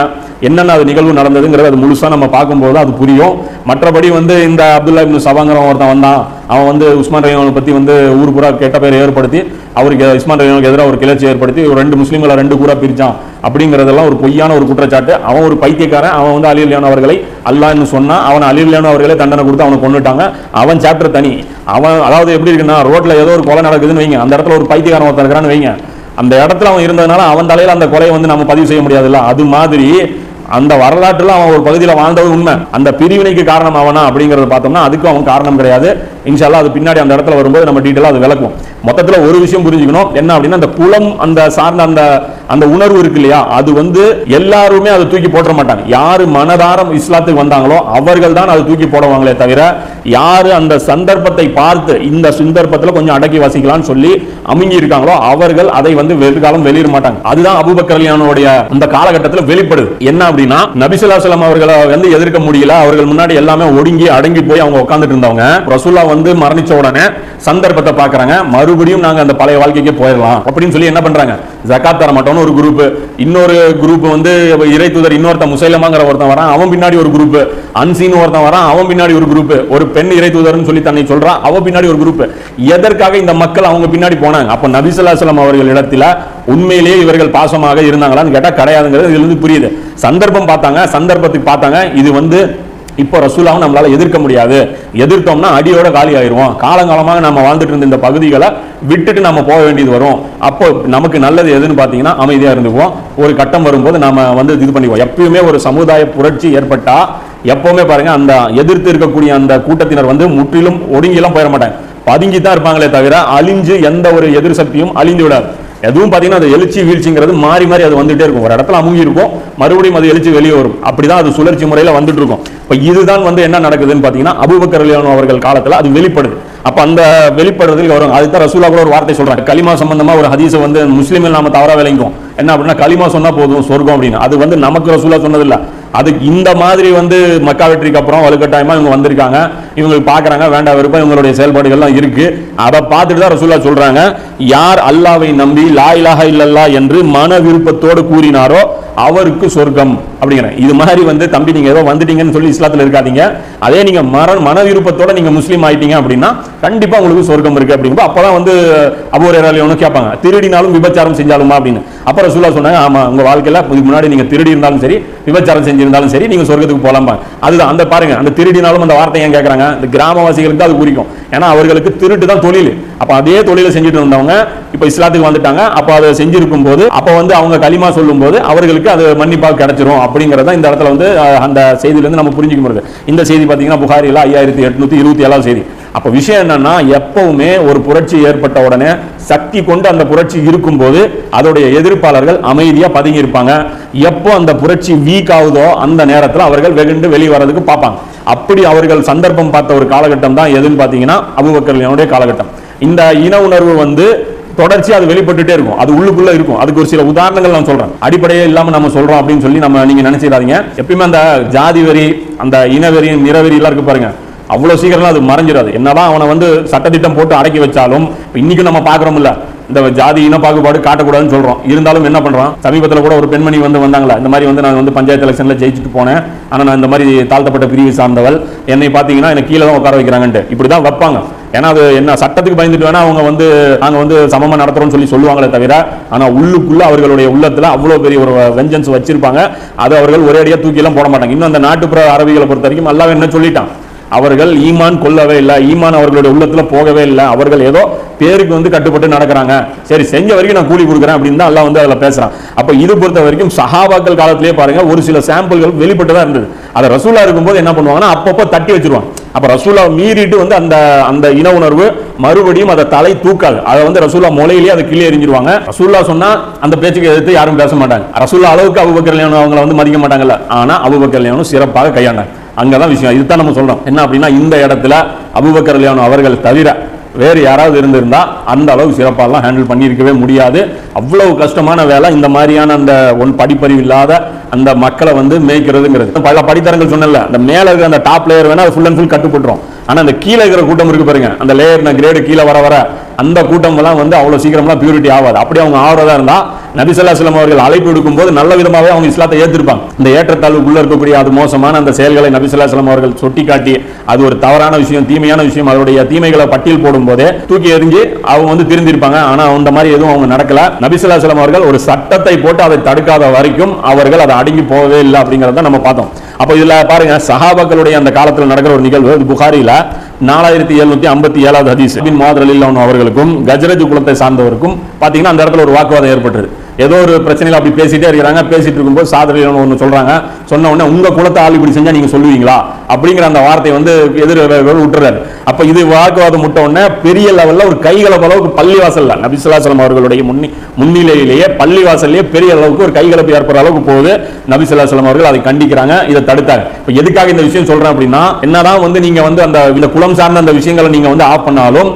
என்னென்ன அது நிகழ்வு நடந்ததுங்கிறது அது முழுசாக நம்ம பார்க்கும்போது அது புரியும். மற்றபடி வந்து இந்த அப்துல்லா இப்னு சபாங்கிறவன் ஒருத்தன் வந்தான். அவன் வந்து உஸ்மான் ரஹீமானை பற்றி வந்து ஊர் பூரா கெட்ட பேர் ஏற்படுத்தி அவருக்கு இஸ்மான் ரஹீமானுக்கு எதிராக ஒரு கிளர்ச்சி ஏற்படுத்தி ஒரு ரெண்டு முஸ்லீம்களை ரெண்டு கூறா பிரிச்சான் அப்படிங்கிறதெல்லாம் ஒரு பொய்யான ஒரு குற்றச்சாட்டு. அவன் ஒரு பைத்தியக்காரன். அவன் வந்து அலி அலியான் அவர்களை அல்லான்னு சொன்னா அவன் அலி அலியான் அவர்களே தண்டனை கொடுத்து அவனை கொண்டுட்டாங்க அவன் சாப்டர் தனி. அவன் அதாவது எப்படி இருக்குன்னா ரோட்ல ஏதோ ஒரு கொலை நடக்குதுன்னு வைங்க. அந்த இடத்துல ஒரு பைத்தியக்காரன் ஒருத்தன் இருக்கிறான்னு வைங்க. அந்த இடத்துல அவன் இருந்ததுனால அவன் தலையில அந்த கொலையை வந்து நம்ம பதிவு செய்ய முடியாதுல்ல. அது மாதிரி அந்த வரலாற்றுல அவன் ஒரு பகுதியில் வாழ்ந்தது உண்மை. அந்த பிரிவினைக்கு காரணம் அவனா அப்படிங்கறத பார்த்தோம்னா அதுக்கும் அவன் காரணம் கிடையாது. இன்ஷால்லா அது பின்னாடி அந்த இடத்துல வரும்போது நம்ம டீட்டெயிலாக அது விளக்குவோம். மொத்தத்தில் ஒரு விஷயம் புரிஞ்சுக்கணும். என்ன அப்படின்னா அந்த குலம் அந்த சார்ந்த அந்த அந்த உணர்வு இருக்கு இல்லையா? அது வந்து எல்லாருமே அதை தூக்கி போட மாட்டாங்க. யாரு மனதாரம் இஸ்லாத்துக்கு வந்தாங்களோ அவர்கள் தான் அதை தூக்கி போடுவாங்களே தவிர யாரு அந்த சந்தர்ப்பத்தை பார்த்து இந்த சந்தர்ப்பத்தில் கொஞ்சம் அடக்கி வசிக்கலாம்னு சொல்லி அமுங்கி இருக்காங்களோ அவர்கள் அதை வந்து வெறுகாலம் வெளியிட மாட்டாங்க. அதுதான் அபூபக்கர் அந்த காலகட்டத்தில் வெளிப்படுது. என்ன அப்படின்னா நபிசுல்லாசலம் அவர்களை வந்து எதிர்க்க முடியல. அவர்கள் முன்னாடி எல்லாமே ஒடுங்கி அடங்கி போய் அவங்க உட்காந்துட்டு இருந்தவங்க. ரசூல்லா வந்து மரணிச்ச உடனே சந்தர்ப்பத்தை பார்க்குறாங்க. மறுபடியும் நாங்கள் அந்த பழைய வாழ்க்கைக்கு போயிடலாம் அப்படின்னு சொல்லி என்ன பண்றாங்க? ஜக்காத் தர மாட்டோம்னு ஒரு குரூப் இன்னொரு குரூப் வந்து இறை தூதர் இன்னொருத்தன் முசைலமாங்கிற ஒருத்தன் வரான். அவன் பின்னாடி ஒரு குரூப் அன்சீன் ஒருத்தன் வரான். அவன் பின்னாடி ஒரு குரூப் ஒரு பெண் இறை தூதர்னு சொல்லி தன்னை சொல்கிறான் அவன் பின்னாடி ஒரு குரூப் எதற்காக இந்த மக்கள் அவங்க பின்னாடி போனாங்க? அப்போ நபிசுல்லாசலம் அவர்கள் இடத்துல உண்மையிலேயே இவர்கள் பாசமாக இருந்தாங்களான்னு கேட்டால் கிடையாதுங்கிறது இதுல இருந்து புரியுது. சந்தர்ப்பம் பார்த்தாங்க. சந்தர்ப்பத்துக்கு பார்த்தாங்க. இது வந்து இப்போ ரசூலாவும் நம்மளால எதிர்க்க முடியாது. எதிர்த்தோம்னா அடியோட காலி ஆயிடுவோம் காலங்காலமாக நம்ம வாழ்ந்துட்டு இருந்த இந்த பகுதிகளை விட்டுட்டு நம்ம போக வேண்டியது வரும். அப்போ நமக்கு நல்லது எதுன்னு பார்த்தீங்கன்னா அமைதியாக இருந்துக்குவோம். ஒரு கட்டம் வரும்போது நம்ம வந்து இது பண்ணிக்குவோம். எப்பயுமே ஒரு சமுதாய புரட்சி ஏற்பட்டா எப்பவுமே பாருங்க அந்த எதிர்த்து இருக்கக்கூடிய அந்த கூட்டத்தினர் வந்து முற்றிலும் ஒடுங்கிலாம் போயிட மாட்டாங்க. பதுங்கி தான் இருப்பாங்களே தவிர அழிஞ்சு எந்த ஒரு எதிர் சக்தியும் அழிந்து விடாது. எதுவும் பார்த்தீங்கன்னா அது எழுச்சி வீழ்ச்சிங்கிறது மாறி மாறி அது வந்துட்டே இருக்கும். ஒரு இடத்துல அமுங்கி இருக்கும் மறுபடியும் அது எழுச்சி வெளியே வரும். அப்படிதான் அது சுழற்சி முறையில் வந்துட்டு இருக்கும். இப்போ இதுதான் வந்து என்ன நடக்குதுன்னு பார்த்தீங்கன்னா அபூபக்கர் அவர்கள் காலத்தில் அது வெளிப்படுது. அப்போ அந்த வெளிப்படுறதுக்கு வரும். அதுதான் ரசூலா கூட ஒரு வார்த்தை சொல்றாங்க களிமா சம்பந்தமா ஒரு ஹதீஸை வந்து முஸ்லீமில் நாம தவறாக விளங்குவோம் என்ன அப்படின்னா களிமா சொன்னா போதும் சொர்க்கம் அப்படின்னு. அது வந்து நமக்கு ரசூலா சொன்னதில்லை. அதுக்கு இந்த மாதிரி வந்து மக்கா வெற்றிக்கு அப்புறம் வலுக்கட்டாயமா இவங்க வந்திருக்காங்க. இவங்களுக்கு பார்க்குறாங்க வேண்டாம் விருப்பம் இவங்களுடைய செயல்பாடுகள்லாம் இருக்கு. அதை பார்த்துட்டு தான் ரசூல்லா சொல்றாங்க. யார் அல்லாவை நம்பி லா இலாஹ இல்லல்லா என்று மன விருப்பத்தோடு கூறினாரோ அவருக்கு சொர்க்கம். அப்படிங்கிறேன். இது மாதிரி வந்து தம்பி நீங்க ஏதோ வந்துட்டீங்கன்னு சொல்லி இஸ்லாத்துல இருக்காதீங்க. அதே நீங்க மர மன விருப்பத்தோட நீங்க முஸ்லீம் ஆயிட்டீங்க அப்படின்னா கண்டிப்பா உங்களுக்கு சொர்க்கம் இருக்கு அப்படிங்கும்போது அப்பதான் வந்து அபூரேராலியவனு கேட்பாங்க. திருடினாலும் விபச்சாரம் செஞ்சாலுமா அப்படின்னு. அப்புறம் ரசூலா சொன்னாங்க ஆமா உங்க வாழ்க்கையில இதுக்கு முன்னாடி நீங்க திருடி இருந்தாலும் சரி விபச்சாரம் செஞ்சிருந்தாலும் சரி நீங்க சொர்க்கத்துக்கு போலாமா அதுதான் அந்த பாருங்க அந்த திருடினாலும் அந்த வார்த்தை ஏன் கேட்கறாங்க இந்த கிராமவாசிகளுக்கு தான் அது குறிக்கும். ஏன்னா அவர்களுக்கு திருட்டு தான் தொழில். அப்ப அதே தொழிலை செஞ்சுட்டு இருந்தவங்க இப்ப இஸ்லாத்துக்கு வந்துட்டாங்க. அப்ப அதை செஞ்சிருக்கும் போது அப்ப வந்து அவங்க களிமா சொல்லும் போது அவர்களுக்கு அது மன்னிப்பாக கிடைச்சிரும் அப்படிங்கிறத இந்த இடத்துல வந்து அந்த செய்தியிலேருந்து நம்ம புரிஞ்சுக்க முடியுது. இந்த செய்தி பார்த்தீங்கன்னா புகாரியில் ஐயாயிரத்தி எட்நூற்றி இருபத்தி ஏழாம் செய்தி. அப்போ விஷயம் என்னன்னா எப்பவுமே ஒரு புரட்சி ஏற்பட்ட உடனே சக்தி கொண்டு அந்த புரட்சி இருக்கும்போது அதோடைய எதிர்ப்பாளர்கள் அமைதியாக பதுங்கி இருப்பாங்க எப்போ அந்த புரட்சி வீக் ஆகுதோ அந்த நேரத்தில் அவர்கள் வெகுண்டு வெளியே வர்றதுக்கு பார்ப்பாங்க. அப்படி அவர்கள் சந்தர்ப்பம் பார்த்த ஒரு காலகட்டம் தான் எதுன்னு பார்த்தீங்கன்னா அபுபக்கர்லியனுடைய காலகட்டம். இந்த இன உணர்வு வந்து தொடர்ச்சி அது வெளிப்பட்டுட்டே இருக்கும். அது உள்ளுக்குள்ள இருக்கும். அதுக்கு ஒரு சில உதாரணங்கள் நான் சொல்றேன். அடிப்படையே இல்லாம நம்ம சொல்றோம் அப்படின்னு சொல்லி நம்ம நீங்க நினைச்சிடாதீங்க. எப்பயுமே அந்த ஜாதி வெறி அந்த இனவெறி நிறவெறி எல்லாம் இருக்கு பாருங்க. அவ்வளவு சீக்கிரம் அது மறைஞ்சிடாது. என்னதான் அவனை வந்து சட்டத்திட்டம் போட்டு அடக்கி வச்சாலும் இப்ப இன்னைக்கு நம்ம பாக்குறோம்ல இந்த ஜாதி இன பாகுபாடு காட்டக்கூடாதுன்னு சொல்றோம். இருந்தாலும் என்ன பண்றான்? சமீபத்தில் கூட ஒரு பெண்மணி வந்து வந்தாங்களா? இந்த மாதிரி வந்து நான் வந்து பஞ்சாயத்து எலெக்ஷன்ல ஜெயிச்சுட்டு போனேன். ஆனா நான் இந்த மாதிரி தாழ்த்தப்பட்ட பிரிவு சார்ந்தவள். என்னை பாத்தீங்கன்னா எனக்கு கீழே தான் உட்கார வைக்கிறாங்கன்ட்டு. இப்படிதான் வைப்பாங்க. ஏன்னா அது என்ன சட்டத்துக்கு பயந்துட்டு வேணா அவங்க வந்து நாங்கள் வந்து சமமா நடத்துறோம்னு சொல்லி சொல்லுவாங்களே தவிர ஆனா உள்ளுக்குள்ள அவர்களுடைய உள்ளத்துல அவ்வளவு பெரிய ஒரு வெஞ்சன்ஸ் வச்சிருப்பாங்க. அது அவர்கள் ஒரேடியா தூக்கி எல்லாம் போட மாட்டாங்க. இன்னும் அந்த நாட்டுப்புற அரபிகளை பொறுத்த வரைக்கும் நல்லாவே என்ன சொல்லிட்டான்? அவர்கள் ஈமான் கொள்ளவே இல்லை ஈமான் அவர்களுடைய உள்ளத்துல போகவே இல்லை. அவர்கள் ஏதோ பேருக்கு வந்து கட்டுப்பட்டு நடக்கிறாங்க. சரி செஞ்ச வரைக்கும் நான் கூலி கொடுக்குறேன் அப்படின்னு தான் எல்லாம் வந்து அதில் பேசுறான். அப்ப இது பொறுத்த வரைக்கும் சஹாபாக்கள் காலத்திலேயே பாருங்க ஒரு சில சாம்பிள்கள் வெளிப்பட்டதாக இருந்தது. அதை ரசூலா இருக்கும்போது என்ன பண்ணுவாங்கன்னா அப்பப்போ தட்டி வச்சிருவாங்க அப்ப ரசூலா மீறிட்டு வந்து அந்த அந்த இன உணர்வு மறுபடியும் அதை தலை தூக்காது. அதை வந்து ரசூலா மொழையிலேயே அதை கிளி எறிஞ்சிருவாங்க. ரசூல்லா சொன்னா அந்த பேச்சுக்கு எதிர்த்து யாரும் பேச மாட்டாங்க. ரசூல்லா அளவுக்கு அபுபக்கர் அவங்களை வந்து மதிக்க மாட்டாங்கல்ல. ஆனா அபுபக்கர் கல்யாணம் சிறப்பாக கையாண்டாங்க. அங்கதான் விஷயம். இதுதான் நம்ம சொல்றோம். என்ன அப்படின்னா இந்த இடத்துல அபுபக்கர் கல்யாணம் அவர்கள் தவிர வேறு யாராவது இருந்திருந்தா அந்த அளவுக்கு சிறப்பாலாம் ஹேண்டில் பண்ணியிருக்கவே முடியாது. அவ்வளவு கஷ்டமான வேலை. இந்த மாதிரியான அந்த ஒன் படிப்பறிவு இல்லாத அந்த மக்களை வந்து மேய்க்கிறதுங்கிறது. பல படித்தரங்கள் சொன்னல அந்த மேலே இருக்கிற அந்த டாப் லேயர் வேணா ஃபுல் அண்ட் ஃபுல் கட்டுப்பட்டுரும் ஆனால் அந்த கீழே இருக்கிற கூட்டம் இருக்கு பாருங்க. அந்த லேயர் கிரேடு கீழே வர வர அந்த கூட்டம்லாம் வந்து அவ்வளோ சீக்கிரம்லாம் பியூரிட்டி ஆகாது. அப்படி அவங்க ஆகிறதா இருந்தால் நபி அவர்கள் அழைப்பு எடுக்கும் போது நல்ல விதமாகவே அவங்க இஸ்லாத்தை ஏற்றிருப்பாங்க இந்த ஏற்றத்தாழ்வுக்குள்ளே இருக்கக்கூடிய அது மோசமான அந்த செயல்களை நபி அவர்கள் சுட்டி காட்டி அது ஒரு தவறான விஷயம் தீமையான விஷயம் அதோடைய தீமைகளை பட்டியல் போடும்போதே தூக்கி எறிஞ்சு அவங்க வந்து திருந்திருப்பாங்க ஆனால் அந்த மாதிரி எதுவும் அவங்க நடக்கல. நபி ஸல்லல்லாஹு அவர்கள் ஒரு சட்டத்தை போட்டு அதை தடுக்காத வரைக்கும் அவர்கள் அதை அடங்கி போகவே இல்லை அப்படிங்கிறத நம்ம பார்த்தோம். அப்போ இதில் பாருங்க சஹாபாக்களுடைய அந்த காலத்தில் நடக்கிற ஒரு நிகழ்வு புகாரியில் நாலாயிரத்தி எழுநூத்தி ஐம்பத்தி ஏழாவது ஹதீஸ். பின் மாதிரி அவர்களுக்கும் கஜரஜ் குலத்தை சார்ந்தவருக்கும் பாத்தீங்கன்னா அந்த இடத்துல ஒரு வாக்குவாதம் ஏற்பட்டது ஏதோ ஒரு பிரச்சனையில் அப்படி பேசிட்டே இருக்கிறாங்க. பேசிட்டு இருக்கும்போது சாதனையில் ஒன்று சொல்றாங்க சொன்ன உடனே உங்க குலத்தை ஆள் இப்படி செஞ்சா நீங்க சொல்லுவீங்களா? அப்படிங்கிற அந்த வார்த்தை வந்து எதிர் விட்டுறாரு. அப்ப இது வாக்குவாதம் முட்ட உடனே பெரிய லெவல்ல ஒரு கைகளப்பு அளவுக்கு பள்ளிவாசல்ல நபிசுல்லாசலம் அவர்களுடைய முன்னி முன்னிலையிலேயே பள்ளிவாசல்லையே பெரிய அளவுக்கு ஒரு கைகலப்பு ஏற்படுற அளவுக்கு போகுது. நபிசுல்லாசலம் அவர்கள் அதை கண்டிக்கிறாங்க இதை தடுத்தாங்க. இப்போ எதுக்காக இந்த விஷயம் சொல்றேன் அப்படின்னா என்னதான் வந்து நீங்க வந்து அந்த இந்த குலம் சார்ந்த அந்த விஷயங்களை நீங்க வந்து ஆஃப் பண்ணாலும்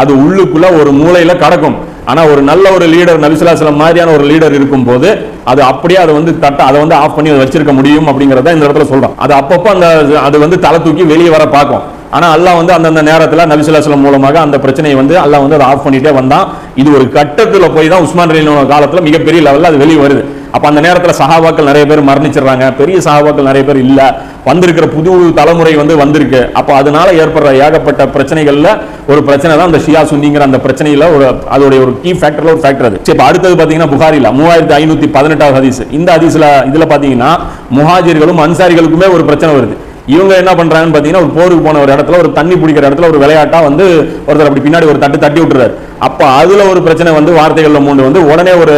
அது உள்ளுக்குள்ள ஒரு மூலையில கடக்கும். ஆனா ஒரு நல்ல ஒரு லீடர் நபிசுல்லாசலம் மாதிரியான ஒரு லீடர் இருக்கும் போது அது அப்படியே அதை வந்து தட்ட அதை வந்து ஆஃப் பண்ணி அதை வச்சிருக்க முடியும் அப்படிங்கறத இந்த இடத்துல சொல்றோம். அது அப்பப்போ அந்த அது வந்து தலை தூக்கி வெளியே வர பார்க்கும். ஆனா அல்லாஹ் வந்து அந்தந்த நேரத்துல நபிசுல்லாசலம் மூலமாக அந்த பிரச்சனையை வந்து அல்லாஹ் வந்து அதை ஆஃப் பண்ணிட்டே வந்தான். இது ஒரு கட்டத்துல போய் தான் உஸ்மான் ரலி காலத்துல மிகப்பெரிய லெவல்ல அது வெளியே வருது. அப்போ அந்த நேரத்தில் சகாபாக்கள் நிறைய பேர் மரணிச்சிடுறாங்க. பெரிய சகாபாக்கள் நிறைய பேர் இல்லை. வந்திருக்கிற புது தலைமுறை வந்து வந்திருக்கு. அப்போ அதனால ஏற்படுற ஏகப்பட்ட பிரச்சனைகளில் ஒரு பிரச்சனை தான் அந்த ஷியா சுன்னிங்கிற அந்த பிரச்சனையில் ஒரு அதோடைய ஒரு கீ ஃபேக்டரில் ஒரு ஃபேக்டர் அது. சரி இப்போ அடுத்தது பார்த்தீங்கன்னா புகாரில் மூவாயிரத்தி ஐநூற்றி பதினெட்டாவது ஹதீஸ். இந்த ஹதீஸில் இதில் பார்த்தீங்கன்னா முஹாஜிர்களும் அன்சாரிகளுக்குமே ஒரு பிரச்சனை வருது. இவங்க என்ன பண்ணுறாங்கன்னு பார்த்தீங்கன்னா ஒரு போருக்கு போன ஒரு இடத்துல ஒரு தண்ணி பிடிக்கிற இடத்துல ஒரு விளையாட்டாக வந்து ஒருத்தர் அப்படி பின்னாடி ஒரு தட்டு தட்டி விட்டுறாரு. அப்போ அதில் ஒரு பிரச்சனை வந்து வார்த்தைகளில் மூன்று வந்து உடனே ஒரு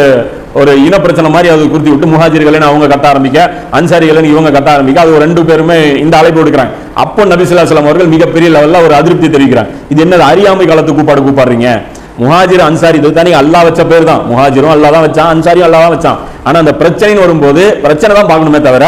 ஒரு இன பிரச்சனை மாதிரி அது குறித்து விட்டு முஹாஜிர்கள்னு அவங்க கட்ட ஆரம்பிக்க அன்சாரிகள் இவங்க கட்ட ஆரம்பிக்க அது ஒரு ரெண்டு பேருமே இந்த அழைப்பு விடுக்கிறாங்க. அப்போ நபிசுல்லாசலம் அவர்கள் மிகப்பெரிய லெவலில் ஒரு அதிருப்தி தெரிவிக்கிறாங்க. இது என்னது அறியாமை காலத்து கூப்பாடு கூப்பாடுறீங்க? முஹாஜிர் அன்சாரி இது தானே அல்லாஹ் வச்ச பேர் தான். முஹாஜிரும் அல்லாஹ் தான் வச்சான் அன்சாரியும் அல்லா தான் வச்சான். ஆனா அந்த பிரச்சனைன்னு வரும்போது பிரச்சனை தான் பார்க்கணுமே தவிர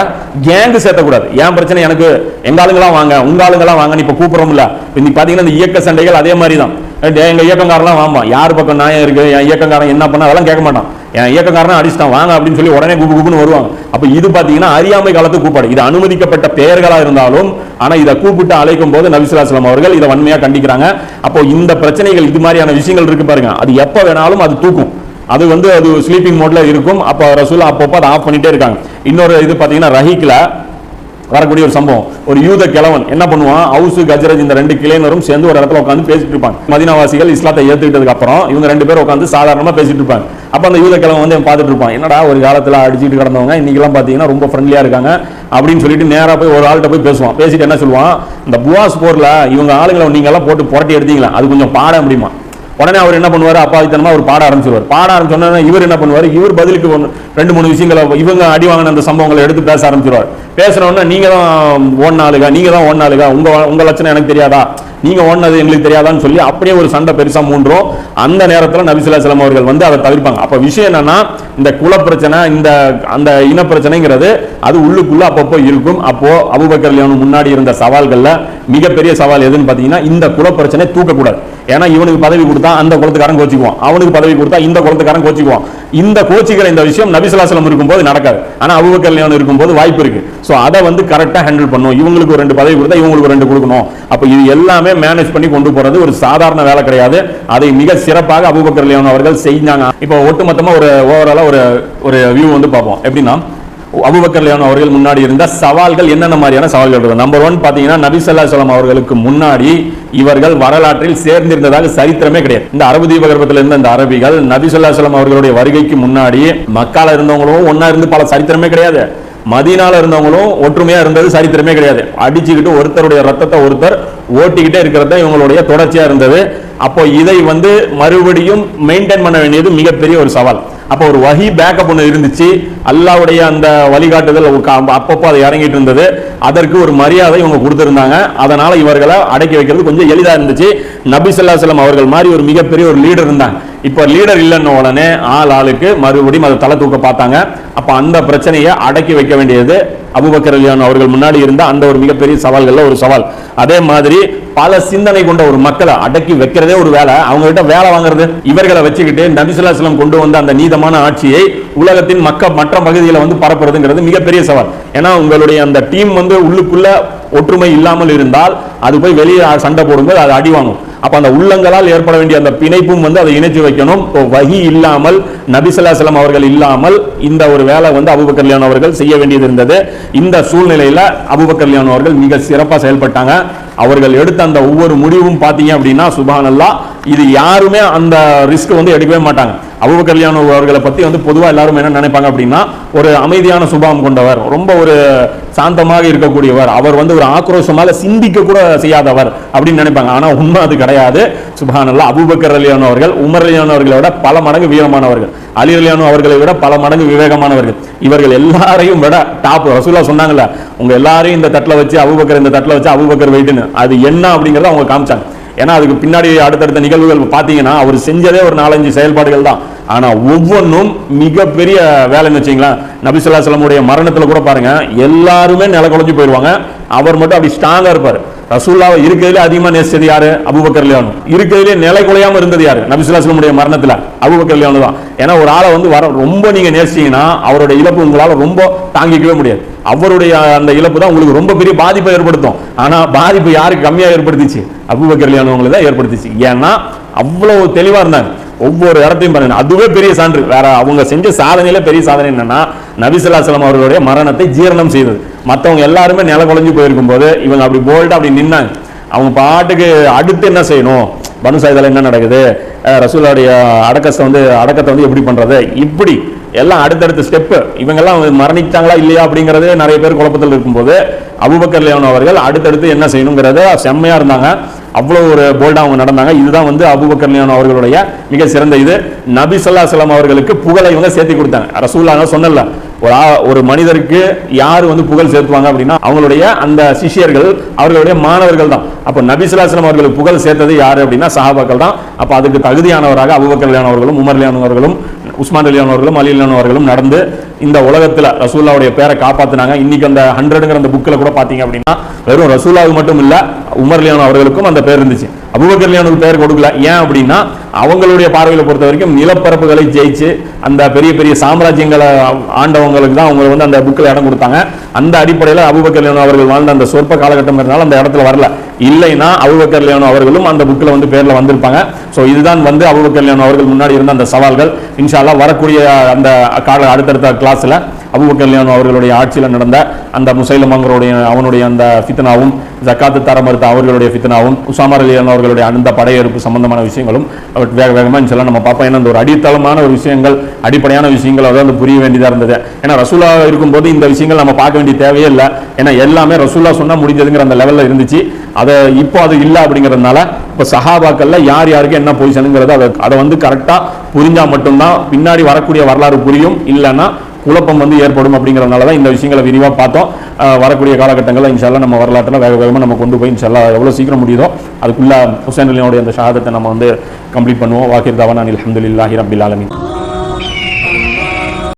கேங்கு சேர்த்தக்கூடாது. ஏன் பிரச்சனை? எனக்கு எங்க ஆளுங்களாம் வாங்க உங்க ஆளுங்களாம் வாங்க இப்ப கூப்பிடுறோம்ல. இன்னைக்கு பாத்தீங்கன்னா இந்த இயக்க சண்டைகள் அதே மாதிரி தான். எங்கள் எங்க இயக்கங்காரெல்லாம் வாமா யார் பக்கம் நியாயம் இருக்கு? என் இயக்கங்காரன் என்ன பண்ண அதெல்லாம் கேட்க மாட்டான். என் இயக்கக்காரனா அடிச்சிட்டான் வாங்க அப்படின்னு சொல்லி உடனே குபு குபுன்னு வருவாங்க. அப்போ இது பார்த்தீங்கன்னா அறியாமை காலத்து கூப்பாடு. இது அனுமதிக்கப்பட்ட பெயர்களாக இருந்தாலும் ஆனால் இதை கூப்பிட்டு அழைக்கும் போது நபிசுல்லாஸ்லாம் அவர்கள் இதை வன்மையாக கண்டிக்கிறாங்க. அப்போ இந்த பிரச்சனைகள் இது மாதிரியான விஷயங்கள் இருக்கு பாருங்க. அது எப்போ வேணாலும் அது தூக்கும். அது வந்து அது ஸ்லீப்பிங் மோட்ல இருக்கும். அப்போ ரசூலா அப்பப்போ அதை ஆஃப் பண்ணிட்டே இருக்காங்க. இன்னொரு இது பார்த்தீங்கன்னா ரஹீக்கில் வரக்கூடிய ஒரு சம்பவம். ஒரு யூத கிழவன் என்ன பண்ணுவான்? ஹவுசு கஜரஜ் இந்த ரெண்டு கிளைனரும் சேர்ந்து ஒரு இடத்துல உட்காந்து பேசிட்டு இருப்பாங்க. மதினாவாசிகள் இஸ்லாத்தை ஏத்துக்கிட்டதுக்கு அப்புறம் இவங்க ரெண்டு பேரும் உட்காந்து சாதாரணமா பேசிட்டு இருப்பாங்க. அப்ப அந்த யூத கிழவன் வந்து பார்த்துட்டு இருப்பான். என்னடா ஒரு காலத்துல அடிச்சுட்டு கிடந்தவங்க இன்றைக்கெல்லாம் பாத்தீங்கன்னா ரொம்ப ஃப்ரெண்ட்லியா இருக்காங்க அப்படின்னு சொல்லிட்டு நேரா போய் ஒரு ஆள்கிட்ட போய் பேசுவான். பேசிட்டு என்ன சொல்லுவான்? இந்த புவாஸ் போர்ல இவங்க ஆளுங்களை நீங்க எல்லாம் போட்டு புரட்டி எடுத்தீங்களா? அது கொஞ்சம் பாட முடியுமா உடனே அவர் என்ன பண்ணுவார்? அப்பாவித்தனமா அவர் பாட ஆரம்பிச்சிருவார். பாட ஆரம்பிச்சோன்னா இவர் என்ன பண்ணுவார்? இவர் பதிலுக்கு ஒன்று ரெண்டு மூணு விஷயங்களை இவங்க அடி வாங்கின அந்த சம்பவங்களை எடுத்து பேச ஆரம்பிச்சிருவார். பேசுறவொன்னே நீங்க தான் ஓடினாளுங்க நீங்க தான் ஓடினாளுங்க உங்க உங்க லட்சணம் எனக்கு தெரியாதா? நீங்க ஓடினது எங்களுக்கு தெரியாதான்னு சொல்லி அப்படியே ஒரு சண்டை பெருசா மூன்றோம். அந்த நேரத்தில் நபிசுலாசலம் அவர்கள் வந்து அதை தவிர்ப்பாங்க. அப்ப விஷயம் என்னன்னா இந்த குல பிரச்சனை இந்த அந்த இன பிரச்சனைங்கிறது அது உள்ளுக்குள்ள அப்பப்போ இருக்கும். அப்போ அபுபக்கர் முன்னாடி இருந்த சவால்கள்ல மிகப்பெரிய சவால் எதுன்னு பாத்தீங்கன்னா இந்த குல பிரச்சனை தூக்கக்கூடாது. ஏன்னா இவனுக்கு பதவி கொடுத்தா அந்த குலத்துக்காரன் கோச்சிக்குவான். அவனுக்கு பதவி கொடுத்தா இந்த குலத்துக்காரன் கோச்சிக்குவான். இந்த கோச்சிக்கிற இந்த விஷயம் நபிசுல்லாசலம் இருக்கும்போது நடக்காது. ஆனால் அபுபக்கர் லியானு இருக்கும்போது வாய்ப்பு இருக்கு. ஸோ அதை வந்து கரெக்டாக ஹேண்டில் பண்ணும் இவங்களுக்கு ஒரு ரெண்டு பதவி கொடுத்தா இவங்களுக்கு ரெண்டு கொடுக்கணும். அப்போ இது எல்லாமே மேனேஜ் பண்ணி கொண்டு போறது ஒரு சாதாரண வேலை கிடையாது. அதை மிக சிறப்பாக அபுபக்கர் லியோன் அவர்கள் செஞ்சாங்க. இப்போ ஒட்டுமொத்தமாக ஒரு ஓவராலாக ஒரு ஒரு வியூ வந்து பார்ப்போம். எப்படின்னா அபுபக்கர் அவர்கள் முன்னாடி இருந்த சவால்கள் என்னென்ன மாதிரியான சவால்கள் இருக்கும்? நம்பர் ஒன் பார்த்தீங்கன்னா நபி ஸல்லல்லாஹு அவர்களுக்கு முன்னாடி இவர்கள் வரலாற்றில் சேர்ந்திருந்ததாக சரித்திரமே கிடையாது. இந்த அரபு தீபகற்பத்தில் இருந்த இந்த அரபிகள் நபி ஸல்லல்லாஹு அவர்களுடைய வருகைக்கு முன்னாடி மக்கால இருந்தவங்களும் ஒன்னா இருந்து பல சரித்திரமே கிடையாது. மதினால இருந்தவங்களும் ஒற்றுமையா இருந்தது சரித்திரமே கிடையாது. அடிச்சுக்கிட்டு ஒருத்தருடைய ரத்தத்தை ஒருத்தர் ஓட்டிக்கிட்டே இருக்கிறது இவங்களுடைய தொடர்ச்சியா இருந்தது. அப்போ இதை வந்து மறுபடியும் மெயின்டைன் பண்ண வேண்டியது மிகப்பெரிய ஒரு சவால். அப்போ ஒரு வகி பேக்கப் ஒன்று இருந்துச்சு. அல்லாவுடைய அந்த வழிகாட்டுதல் அப்பப்போ அது இறங்கிட்டு இருந்தது. அதற்கு ஒரு மரியாதை இவங்க கொடுத்துருந்தாங்க. அதனால இவர்களை அடக்கி வைக்கிறது கொஞ்சம் எளிதாக இருந்துச்சு. நபி சொல்லா அலைஹி அவர்கள் மாதிரி ஒரு மிகப்பெரிய ஒரு லீடர் இருந்தாங்க. இப்போ லீடர் இல்லைன்ன உடனே ஆள் ஆளுக்கு மறுபடியும் அதை தலை தூக்க பார்த்தாங்க. அப்போ அந்த பிரச்சனையை அடக்கி வைக்க வேண்டியது அபூபக்கர் அவர்கள் முன்னாடி இருந்த அந்த ஒரு மிகப்பெரிய சவால்கள்ல ஒரு சவால். அதே மாதிரி பல சிந்தனை கொண்ட ஒரு மக்களை அடக்கி வைக்கிறதே ஒரு வேலை. அவங்க கிட்ட வேலை வாங்குறது இவர்களை வச்சுக்கிட்டு நபிசுல்லாஸ்லம் கொண்டு வந்த அந்த நீதமான ஆட்சியை உலகத்தின் மக்க மற்ற பகுதிகளை வந்து பரப்புறதுங்கிறது மிகப்பெரிய சவால். ஏன்னா உங்களுடைய அந்த டீம் வந்து உள்ளுக்குள்ள ஒற்றுமை இல்லாமல் இருந்தால் அது போய் வெளியே சண்டை போடும்போது அது அடி வாங்கும். அப்ப அந்த உள்ளங்களால் ஏற்பட வேண்டிய அந்த பிணைப்பும் வந்து அதை இணைச்சு வைக்கணும். இப்போ வகி இல்லாமல் நபிசல்லாசலம் அவர்கள் இல்லாமல் இந்த ஒரு வேலை வந்து அபுபக்கர் அவர்கள் செய்ய வேண்டியது இருந்தது. இந்த சூழ்நிலையில அபுபக்கர் அவர்கள் மிக சிறப்பா செயல்பட்டாங்க. அவர்கள் எடுத்த அந்த ஒவ்வொரு முடிவும் பார்த்தீங்க அப்படின்னா சுபானல்லா இது யாருமே அந்த ரிஸ்க் வந்து எடுக்கவே மாட்டாங்க. அபுபக்கர் கல்யாணம் அவர்களை பத்தி வந்து பொதுவாக எல்லாரும் என்ன நினைப்பாங்க அப்படின்னா ஒரு அமைதியான சுபாவம் கொண்டவர் ரொம்ப ஒரு சாந்தமாக இருக்கக்கூடியவர் அவர் வந்து ஒரு ஆக்ரோஷமாக சிந்திக்க கூட செய்யாதவர் அப்படின்னு நினைப்பாங்க. ஆனால் உண்மை அது கிடையாது. சுபானல்லா அபுபக்கர் அலியானு அவர்கள் உமர் அலியானு அவர்களை விட பல மடங்கு வீரமானவர்கள். அலி அலியானு அவர்களை விட பல மடங்கு விவேகமானவர்கள். இவர்கள் எல்லாரையும் விட டாப் ரசூலா சொன்னாங்கல்ல உங்க எல்லாரையும் இந்த தட்டில் வச்சு அபுபக்கர் இந்த தட்டில் வச்சு அபுபக்கர் வெயிட்டுன்னு அது என்ன அப்படிங்கறத அவங்க காமிச்சாங்க. ஏன்னா அதுக்கு பின்னாடி அடுத்தடுத்த நிகழ்வுகள் பார்த்தீங்கன்னா அவர் செஞ்சதே ஒரு நாலஞ்சு செயல்பாடுகள் தான். ஆனா ஒவ்வொன்றும் மிகப்பெரிய வேலைன்னு வச்சிங்களேன் நபிசுல்லா சலமுடைய மரணத்தில் கூட பாருங்க எல்லாருமே நில குழஞ்சு போயிடுவாங்க அவர் மட்டும் அப்படி ஸ்ட்ராங்காக இருப்பார். ரசூல்லாவை இருக்கிறதுல அதிகமா நேசிச்சது யாரு? அபுபக்கர் லியானு இருக்கிறதுலே நிலை குலையாம இருந்தது யாரு? நபிசுல்லா மரணத்தில் மரணத்துல. அபூபக்கர் லியானு தான். ஏன்னா ஒரு ஆளை வந்து வர ரொம்ப நீங்க நேசிச்சீங்கன்னா அவருடைய இழப்பு உங்களால ரொம்ப தாங்கிக்கவே முடியாது. அவருடைய அந்த இழப்பு தான் உங்களுக்கு ரொம்ப பெரிய பாதிப்பை ஏற்படுத்தும். ஆனா பாதிப்பு யாருக்கு கம்மியா ஏற்படுத்திச்சு? அபுபக்கர் லியானவங்களை தான் ஏற்படுத்திச்சு. ஏன்னா அவ்வளவு தெளிவா இருந்தாங்க. ஒவ்வொரு இடத்தையும் பண்ணணும் அதுவே பெரிய சான்று. வேற அவங்க செஞ்ச சாதனையில பெரிய சாதனை என்னன்னா நபிசுல்லாசலம் அவர்களுடைய மரணத்தை ஜீரணம் செய்தது. மற்றவங்க எல்லாருமே நில குழஞ்சு போயிருக்கும் போது இவங்க அப்படி போல்டா அப்படி நின்னாங்க. அவங்க பாட்டுக்கு அடுத்து என்ன செய்யணும்? பனு சாயுதால என்ன நடக்குது? ரசூலாவுடைய ரசூலுடைய அடக்கத்தை வந்து அடக்கத்தை வந்து எப்படி பண்றது? இப்படி. எல்லாம் அடுத்தடுத்த ஸ்டெப்பு இவங்கெல்லாம் மரணிச்சாங்களா இல்லையா அப்படிங்கிறது நிறைய பேர் குழப்பத்தில் இருக்கும்போது அபுபக்கர் லேவன் அவர்கள் அடுத்தடுத்து என்ன செய்யணுங்கிறத செம்மையா இருந்தாங்க. அவ்வளோ ஒரு போல்டாக அவங்க நடந்தாங்க. இதுதான் வந்து அபூபக்கர் லியான் அவர்களுடைய மிக சிறந்த இது. நபி ஸல்லல்லாஹு அவர்களுக்கு புகழை இவங்க சேர்த்து கொடுத்தாங்க. ரசூல்லா சொன்னல ஒரு ஒரு மனிதருக்கு யார் வந்து புகழ் சேர்த்துவாங்க அப்படின்னா அவங்களுடைய அந்த சிஷ்யர்கள் அவர்களுடைய மாணவர்கள் தான். அப்போ நபி அவர்களுக்கு புகழ் சேர்த்தது யார் அப்படின்னா சஹாபாக்கள் தான். அப்போ அதுக்கு தகுதியானவராக அபூபக்கர் லியான் அவர்களும் உமர் லியானவர்களும் உஸ்மான் அலியான் அலி அலியான் நடந்து இந்த உலகத்தில் ரசூல்லாவுடைய பேரை காப்பாற்றினாங்க இன்னைக்கு அந்த ஹண்ட்ரடுங்கிற அந்த புக்கில் கூட பார்த்தீங்க அப்படின்னா வெறும் ரசூலாவுக்கு மட்டும் இல்லை உமர்லியான அவர்களுக்கும் அந்த பேர் இருந்துச்சு. அபூபக்கர் லியானுக்கு பேர் கொடுக்கல. ஏன் அப்படின்னா அவங்களுடைய பார்வையில் பொறுத்த வரைக்கும் நிலப்பரப்புகளை ஜெயிச்சு அந்த பெரிய பெரிய சாம்ராஜ்யங்களை ஆண்டவங்களுக்கு தான் அவங்க வந்து அந்த புக்கில் இடம் கொடுத்தாங்க. அந்த அடிப்படையில் அபூபக்கர் லியானு அவர்கள் வாழ்ந்த அந்த சொற்ப காலகட்டம் இருந்தாலும் அந்த இடத்துல வரல. இல்லைன்னா அபூபக்கர் லியானு அவர்களும் அந்த புக்கில் வந்து பேரில் வந்திருப்பாங்க. ஸோ இதுதான் வந்து அபூபக்கர் லியானு அவர்கள் முன்னாடி இருந்த அந்த சவால்கள். இன்ஷால்லா வரக்கூடிய அந்த கால அடுத்தடுத்த கிளாஸ்ல அபுபக்கர் கல்யாணம் அவர்களுடைய ஆட்சியில் நடந்த அந்த முசைலமங்களுடைய அவனுடைய அந்த ஃபித்னாவும் ஜக்காத்து தர மறுத்த அவர்களுடைய ஃபித்னாவும் உசாமர் அலியான் அவர்களுடைய அந்த படையெடுப்பு சம்பந்தமான விஷயங்களும் அவர் வேக வேகமாக சொல்ல நம்ம பார்ப்போம். ஏன்னா இந்த ஒரு அடித்தளமான ஒரு விஷயங்கள் அடிப்படையான விஷயங்கள் அதாவது புரிய வேண்டியதாக இருந்தது. ஏன்னா ரசூலா இருக்கும்போது இந்த விஷயங்கள் நம்ம பார்க்க வேண்டிய தேவையே இல்லை. ஏன்னா எல்லாமே ரசூலா சொன்னால் முடிஞ்சதுங்கிற அந்த லெவலில் இருந்துச்சு. அதை இப்போ அது இல்லை அப்படிங்கிறதுனால இப்போ சஹாபாக்கள்ல யார் யாருக்கு என்ன பொசிஷனுங்கிறது அதை அதை வந்து கரெக்டாக புரிஞ்சால் மட்டும்தான் பின்னாடி வரக்கூடிய வரலாறு புரியும். இல்லைன்னா குழப்பம் வந்து ஏற்படும் அப்படிங்கிறதுனால தான் இந்த விஷயங்களை விரிவாக பார்த்தோம். வரக்கூடிய காலகட்டங்களில் இன்ஷால்லாம் நம்ம வரலாற்றில் வேக வேகமாக நம்ம கொண்டு போய் இன்ஷால்லா எவ்வளோ சீக்கிரம் முடியுதோ அதுக்குள்ளே ஹுசேன் அலியோடைய அந்த ஷஹாதத்தை நம்ம வந்து கம்ப்ளீட் பண்ணுவோம். வாக்கிர் தவான் அஹமதுல்லாஹி ரபில் ஆலமின்.